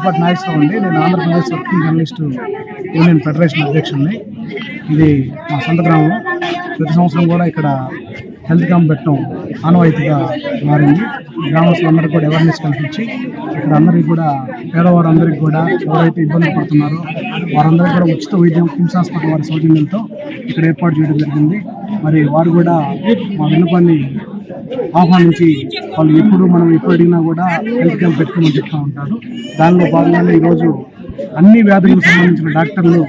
పుట్టపాటి నాగేశ్వరం అండి నేను Andhra Pradesh working journalist union federation అధ్యక్షుడిని. ఇది మా సొంత గ్రామం. ప్రతి సంవత్సరం కూడా ఇక్కడ హెల్త్ క్యాంప్ పెట్టడం ఆనవాయితీగా మారింది. గ్రామస్తులందరికీ కూడా అవేర్నెస్ కల్పించి ఇక్కడ అందరికీ కూడా పేదవారందరికీ కూడా ఎవరైతే ఇబ్బంది పడుతున్నారో వారందరికీ కూడా ఉచిత వైద్యం కిమ్స్ హాస్పిటల్ వారి సౌజన్యంతో ఇక్కడ ఏర్పాటు చేయడం జరిగింది. మరి వారు కూడా మా విన్నపాన్ని ఆహ్వానించి వాళ్ళు ఎప్పుడు మనం ఎప్పుడు అడిగినా కూడా హెల్త్ క్యాంప్ పెట్టుకోమని చెప్తూ ఉంటారు. దానిలో భాగంగానే ఈరోజు అన్ని వ్యాధులకు సంబంధించిన డాక్టర్లు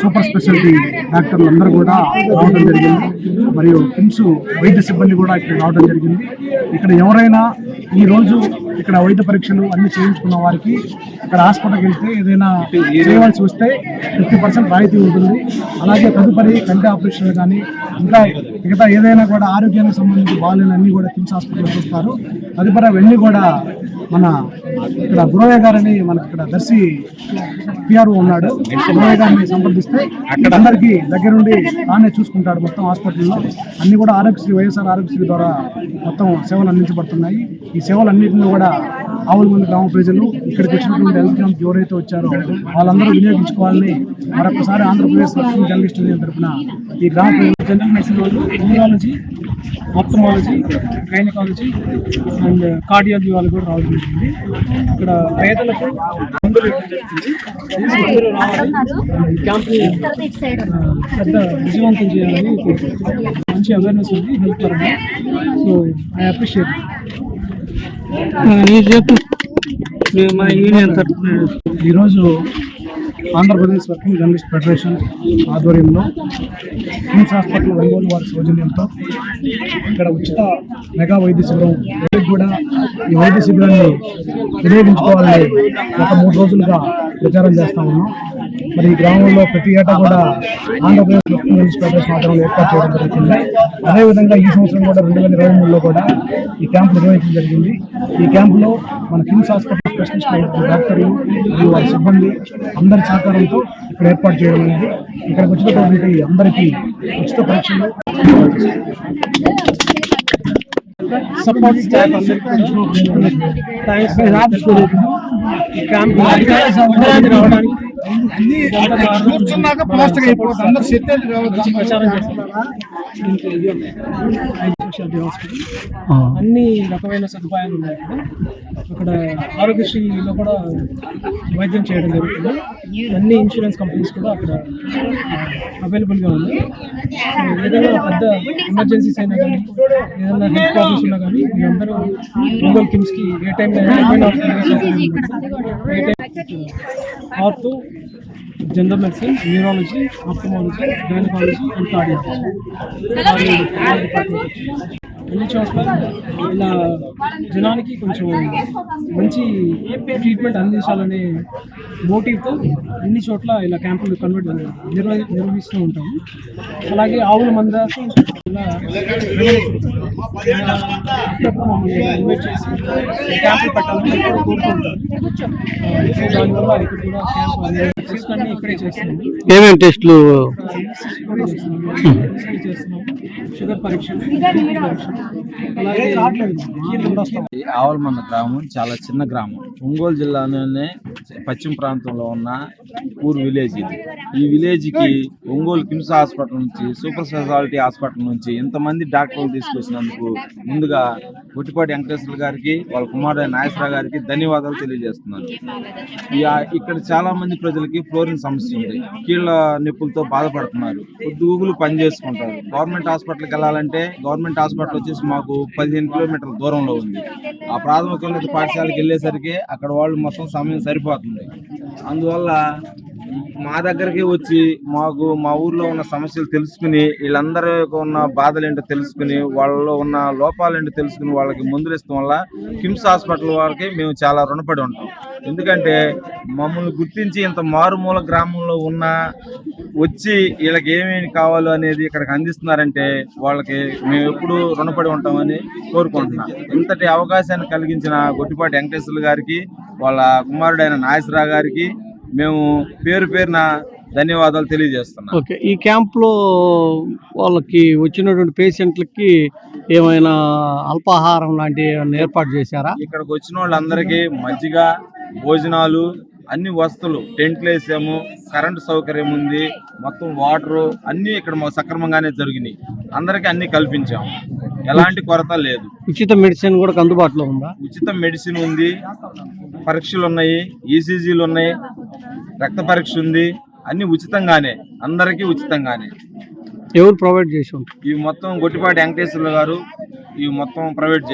సూపర్ స్పెషాలిటీ డాక్టర్లు అందరూ కూడా రావడం జరిగింది. మరియు కిమ్స్ వైద్య సిబ్బంది కూడా ఇక్కడ రావడం జరిగింది. ఇక్కడ ఎవరైనా ఈరోజు ఇక్కడ వైద్య పరీక్షలు అన్ని చేయించుకున్న వారికి ఇక్కడ హాస్పిటల్కి వెళ్తే ఏదైనా చేయవలసి వస్తే ఫిఫ్టీ పర్సెంట్ రాయితీ ఉంటుంది. అలాగే తదుపరి కంటి ఆపరేషన్లు కానీ ఇంకా మిగతా ఏదైనా కూడా ఆరోగ్యానికి సంబంధించి బాగాలేని అన్ని కూడా కిమ్స్ హాస్పిటల్ చూస్తారు. తదుపరి అవన్నీ కూడా మన ఇక్కడ గురవయ్య గారని మనకి ఇక్కడ దర్శి పిఆర్ఓ ఉన్నాడు. గురవయ్య గారిని సంప్రదిస్తే అందరికీ దగ్గరుండి తానే చూసుకుంటాడు మొత్తం హాస్పిటల్లో. అన్ని కూడా ఆరోగ్యశ్రీ వైఎస్ఆర్ ఆరోగ్యశ్రీ ద్వారా మొత్తం సేవలు అందించబడుతున్నాయి. ఈ సేవలన్నింటినీ కూడా ఆవులు మంది గ్రామ ప్రజలు ఇక్కడికి వచ్చినటువంటి హెల్త్ క్యాంప్ ఎవరైతే వచ్చారో వాళ్ళందరూ వినియోగించుకోవాలని మరొకసారి ఆంధ్రప్రదేశ్ వర్కింగ్ జర్నలిస్ట్ యూనియన్ తరఫున ఈ గ్రామ ప్రజలు జనరల్ మెడిసిన్ వాళ్ళు neurology ophthalmology gynaecology and cardiology వాళ్ళు కూడా రావడం జరిగింది. ఇక్కడ పేదలకు మందులు ఇవ్వడం జరుగుతుంది. రావాలి క్యాంప్ని పెద్ద విజయవంతం చేయాలని మంచి అవేర్నెస్ ఉంది హెల్త్ పరంగా. సో ఐ అప్రిషియేట్ మా యూనియన్ తరఫున ఈరోజు ఆంధ్రప్రదేశ్ వర్కింగ్ జర్నలిస్ట్ ఫెడరేషన్ ఆధ్వర్యంలో కిమ్స్ హాస్పిటల్ ఒంగోలు వారి సౌజన్యంతో ఇక్కడ ఉచిత మెగా వైద్య శిబిరం కూడా ఈ వైద్య శిబిరాన్ని వినియోగించుకోవాలని గత మూడు రోజులుగా ప్రచారం చేస్తా ఉన్నాం. మరి ఈ గ్రామంలో ప్రతి ఏటా కూడా ఆంధ్రప్రదేశ్ ఫెడరేషన్ ఆధ్వర్యంలో ఏర్పాటు చేయడం జరుగుతుంది. అదేవిధంగా ఈ సంవత్సరం కూడా రెండు వేల ఇరవై మూడులో కూడా ఈ క్యాంప్ నిర్వహించడం జరిగింది. ఈ క్యాంపులో మన కిమ్స్ హాస్పిటల్ స్పెషలిస్ట్ డాక్టర్లు మరియు వారి సిబ్బంది అందరి సహకారంతో ఇక్కడ ఏర్పాటు చేయడం అనేది ఇక్కడికి వచ్చినటువంటి అందరికీ ఉచిత పరీక్షలు సపోర్ట్ స్టాఫ్ క్యాంప్ రావడానికి కూర్చున్నాక ప్లాస్టిక్ అయిపోతుంది అందరు. స్పెషాలిటీ హాస్పిటల్ అన్ని రకమైన సదుపాయాలు ఉన్నాయి ఇక్కడ అక్కడ ఆరోగ్యశ్రీలో కూడా వైద్యం చేయడం జరుగుతుంది. అన్ని ఇన్సూరెన్స్ కంపెనీస్ కూడా అక్కడ అవైలబుల్గా ఉంది సో ఏదైనా పెద్ద ఎమర్జెన్సీస్ అయినా కానీ ఏదైనా హెల్త్ ప్రాబ్లమ్స్ ఉన్నా కానీ మీరందరూ గూగుల్ కిమ్స్కి ఏ టైంలో ఏ time ortho general medicine neurology ophthalmology gynaecology and cardiology అన్ని చోట్ల ఇలా జనానికి కొంచెం మంచి ట్రీట్మెంట్ అందించాలనే మోటివ్తో అన్ని చోట్ల ఇలా క్యాంపులు కన్వర్ట్ నిర్వహి నిర్వహిస్తూ ఉంటాము. అలాగే ఆవుల మంద ఇలా ఇన్వైట్ చేసి క్యాంపులు పెట్టాలని దానివల్ల ఇక్కడ కూడా క్యాంప్ ఇక్కడే చేస్తున్నాము. ఏమేమి టెస్టులు? చేస్తున్నాము. షుగర్ గ్రామం చాలా చిన్న గ్రామం. ఒంగోలు జిల్లాలోనే పశ్చిమ ప్రాంతంలో ఉన్న ఊరు విలేజ్ ఇది. ఈ విలేజ్కి ఒంగోలు కిమ్స్ హాస్పిటల్ నుంచి సూపర్ స్పెషాలిటీ హాస్పిటల్ నుంచి ఇంతమంది డాక్టర్లు తీసుకొచ్చినందుకు ముందుగా గుట్టిపాటి వెంకటేశ్వర గారికి వాళ్ళ కుమారుడు నాగేశ్వరరావు గారికి ధన్యవాదాలు తెలియజేస్తున్నాను. ఇక్కడ చాలా మంది ప్రజలకి ఫ్లోరిన్ సమస్య ఉంది. కీళ్ళ నొప్పులతో బాధపడుతున్నారు. పొద్దుగులు పని చేసుకుంటారు. గవర్నమెంట్ హాస్పిటల్కి వెళ్ళాలంటే గవర్నమెంట్ హాస్పిటల్ వచ్చేసి మాకు పదిహేను కిలోమీటర్ల దూరంలో ఉంది. ఆ ప్రాథమిక పాఠశాలకు వెళ్ళేసరికి అక్కడ వాళ్ళు మొత్తం సమయం సరిపోతుంది. అందువల్ల మా దగ్గరికి వచ్చి మాకు మా ఊర్లో ఉన్న సమస్యలు తెలుసుకుని వీళ్ళందరూ ఉన్న బాధలు ఏంటో తెలుసుకుని వాళ్ళలో ఉన్న లోపాలు ఏంటో తెలుసుకుని వాళ్ళకి మందులు ఇస్తాం వల్ల కిమ్స్ హాస్పిటల్ వారికి మేము చాలా రుణపడి ఉంటాం. ఎందుకంటే మమ్మల్ని గుర్తించి ఇంత మారుమూల గ్రామంలో ఉన్న వచ్చి వీళ్ళకి ఏమేమి కావాలో అనేది ఇక్కడికి అందిస్తున్నారంటే వాళ్ళకి మేము ఎప్పుడూ రుణపడి ఉంటామని కోరుకుంటున్నాం. ఇంతటి అవకాశాన్ని కలిగించిన గొట్టిపాటి వెంకటేశ్వర్లు గారికి వాళ్ళ కుమారుడైన నాగేశ్వరరావు గారికి మేము పేరు పేరున ధన్యవాదాలు తెలియజేస్తున్నాం. ఓకే ఈ క్యాంప్లో వాళ్ళకి వచ్చినటువంటి పేషెంట్లకి ఏమైనా అల్పాహారం లాంటివి ఏమైనా ఏర్పాటు చేశారా? ఇక్కడికి వచ్చిన వాళ్ళందరికీ మజ్జిగ భోజనాలు అన్ని వస్తువులు టెంట్లు వేసాము కరెంటు సౌకర్యం ఉంది మొత్తం వాటరు అన్నీ ఇక్కడ మాకు సక్రమంగానే జరిగినాయి. అందరికీ అన్ని కల్పించాము ఎలాంటి కొరత లేదు. ఉచిత మెడిసిన్ కూడా అందుబాటులో ఉందా? ఉచిత మెడిసిన్ ఉంది పరీక్షలు ఉన్నాయి ఈసీజీలు ఉన్నాయి రక్త పరీక్ష ఉంది. అన్ని ఉచితంగానే అందరికీ ఉచితంగానే. ఎవరు ప్రొవైడ్ చేసి ఉంటారు? ఇవి మొత్తం గొట్టిపాటి వెంకటేశ్వర్లు గారు ఇవి మొత్తం ప్రైవేట్